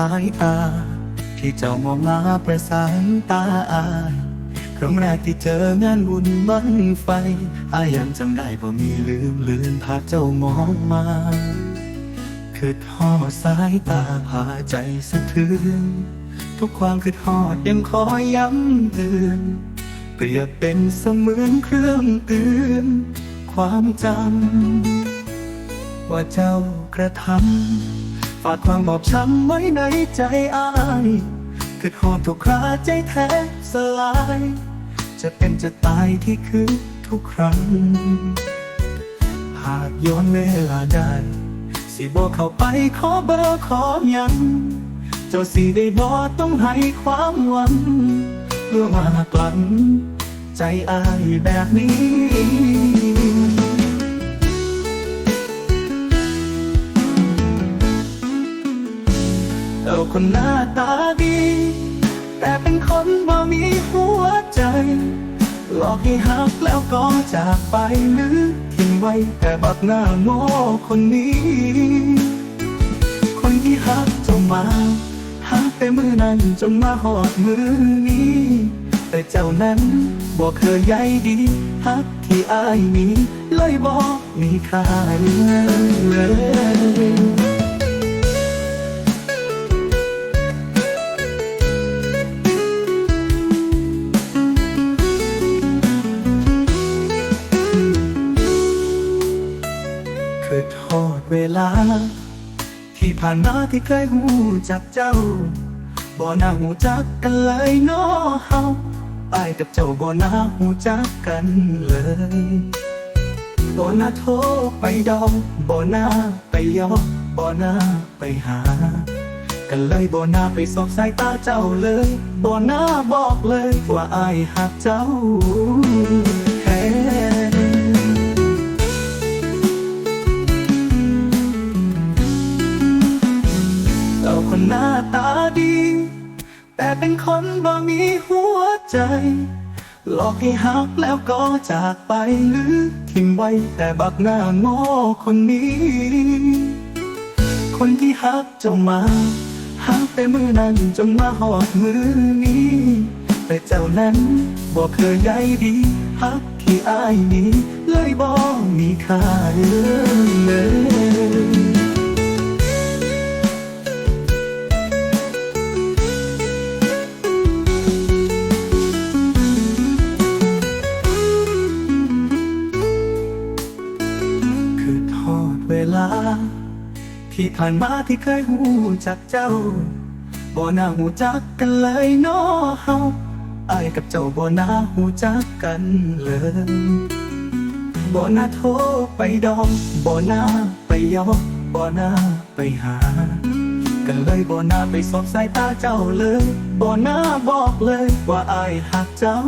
สายตา ที่เจ้ามองมาประสานตาอายครั้งแรกที่เจองานบุญบังไฟอายังจำได้บ่มีลืมเลือนภาเจ้ามองมาคือทอสายตาพาใจสะเทือนทุกความคือทอดยังคอยย้ำเตือนเปรียบเป็นเสมือนเครื่องเตือนความจำว่าเจ้ากระทำากความบอบช้ำไว้ในใจอายคือทอดทุกคราใจแทบสลาย จะเป็นจะตายที่คือทุกครั้ง หากย้อนเวลาได้ สิบอกเข้าไปขอเบอร์ขอยัง เจ้าสิได้บอกต้องให้ความหวัง เพื่อมากลันใจอายแบบนี้ คนหน้าตาดี แต่เป็นคนบ่มีหัวใจ หลอกให้หักแล้วก็จากไปหรือทิ้งไว้แต่บักหน้าโง่คนนี้ คนที่หักจนมาหักแต่มือนั้นจนมาหอดมือนี้ แต่เจ้านั้นบอกเคยใยดีหักที่อายมีเลยบอกมีค่าเลย คือทอดเวลา ที่ผ่านมาที่เคยหูจักเจ้า บ่น่าหูจักกันเลยเนาะเฮาอายกับเจ้าบ่น่าหูจักกันเลยบ่น่าโทรไปดองบ่น่าไปยอบ่น่าไปหา กันเลยบ่น่าไปสอบสายตาเจ้าเลยบ่น่าบอกเลยว่าไอายหักเจ้า แต่เป็นคนบ่มีหัวใจ หลอกให้หักแล้วก็จากไปหรือทิ้งไว้แต่บักหน้าโง่คนนี้ คนที่หักเจ้ามาหักแต่มือนั้นจนมาหอดมือนี้ แต่เจ้านั้นบอกเคยใยดีหักที่อายนี้เลยบอกมีค่าเลย ลา ที่ผ่านมาที่เคยหูจักเจ้า บ่น่าหูจักกันเลยเนาะเฮาอายกับเจ้าบ่น่าหูจักกันเลยบ่น่าโทรไปดองบ่น่าไปยอบ่น่าไปหา กันเลยบ่น่าไปสบสายตาเจ้าเลยบ่น่าบอกเลยว่าอายหักเจ้า